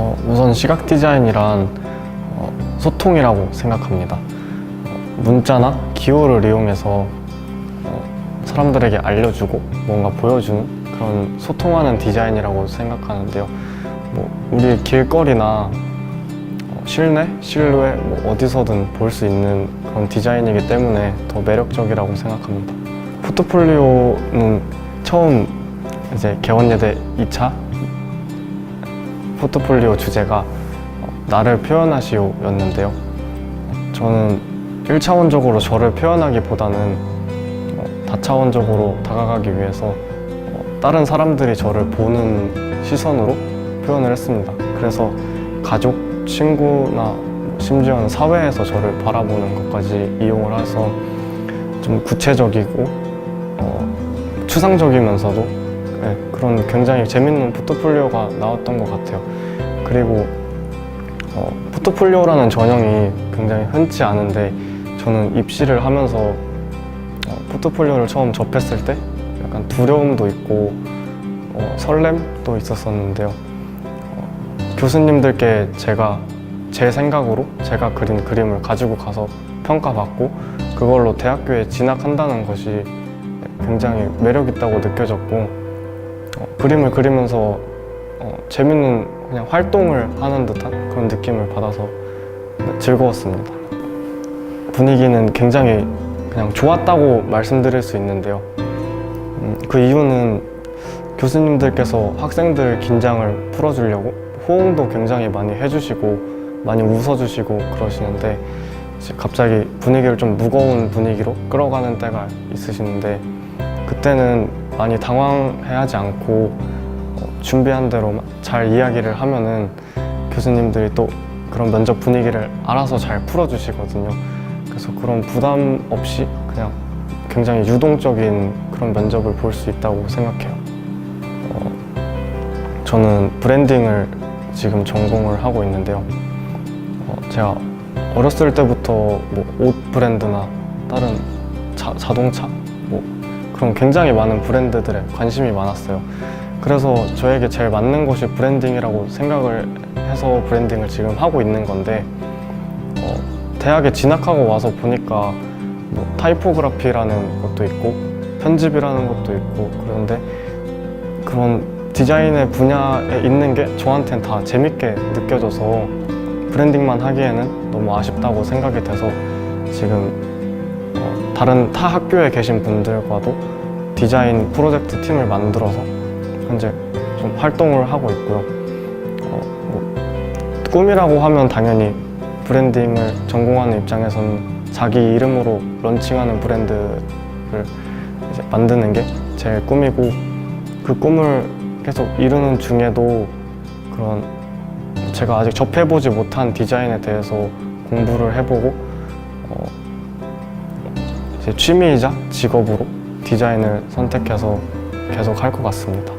어, 우선 시각 디자인이란 어, 소통이라고 생각합니다. 어, 문자나 기호를 이용해서 어, 사람들에게 알려주고 뭔가 보여주는 그런 소통하는 디자인이라고 생각하는데요. 뭐 우리 길거리나 어, 실내, 실루에 뭐 어디서든 볼 수 있는 그런 디자인이기 때문에 더 매력적이라고 생각합니다. 포트폴리오는 처음 이제 개원예대 2차 포트폴리오 주제가 어, 나를 표현하시오였는데요. 저는 1차원적으로 저를 표현하기보다는 어, 다차원적으로 다가가기 위해서 어, 다른 사람들이 저를 보는 시선으로 표현을 했습니다. 그래서 가족, 친구나 심지어는 사회에서 저를 바라보는 것까지 이용을 해서 좀 구체적이고 어, 추상적이면서도 네, 그런 굉장히 재밌는 포트폴리오가 나왔던 것 같아요. 그리고 어, 포트폴리오라는 전형이 굉장히 흔치 않은데 저는 입시를 하면서 어, 포트폴리오를 처음 접했을 때 약간 두려움도 있고 어, 설렘도 있었었는데요. 어, 교수님들께 제가 제 생각으로 제가 그린 그림을 가지고 가서 평가받고 그걸로 대학교에 진학한다는 것이 굉장히 매력 있다고 느껴졌고 어, 그림을 그리면서 어, 재밌는 그냥 활동을 하는 듯한 그런 느낌을 받아서 네, 즐거웠습니다. 분위기는 굉장히 그냥 좋았다고 말씀드릴 수 있는데요. 음, 그 이유는 교수님들께서 학생들 긴장을 풀어주려고 호응도 굉장히 많이 해주시고 많이 웃어주시고 그러시는데 갑자기 분위기를 좀 무거운 분위기로 끌어가는 때가 있으시는데 그때는 많이 당황해하지 않고 어, 준비한 대로 잘 이야기를 하면은 교수님들이 또 그런 면접 분위기를 알아서 잘 풀어주시거든요. 그래서 그런 부담 없이 그냥 굉장히 유동적인 그런 면접을 볼 수 있다고 생각해요. 어, 저는 브랜딩을 지금 전공을 하고 있는데요. 어, 제가 어렸을 때부터 뭐 옷 브랜드나 다른 자, 자동차 뭐 그런 굉장히 많은 브랜드들에 관심이 많았어요. 그래서 저에게 제일 맞는 것이 브랜딩이라고 생각을 해서 브랜딩을 지금 하고 있는 건데 어, 대학에 진학하고 와서 보니까 뭐 타이포그라피라는 것도 있고 편집이라는 것도 있고 그런데 그런 디자인의 분야에 있는 게 저한테는 다 재밌게 느껴져서 브랜딩만 하기에는 너무 아쉽다고 생각이 돼서 지금 어, 다른 타 학교에 계신 분들과도 디자인 프로젝트 팀을 만들어서 현재 좀 활동을 하고 있고요. 어, 뭐, 꿈이라고 하면 당연히 브랜딩을 전공하는 입장에서는 자기 이름으로 런칭하는 브랜드를 만드는 게 제 꿈이고 그 꿈을 계속 이루는 중에도 그런 제가 아직 접해보지 못한 디자인에 대해서 공부를 해보고 어, 제 취미이자 직업으로 디자인을 선택해서 계속 할 것 같습니다.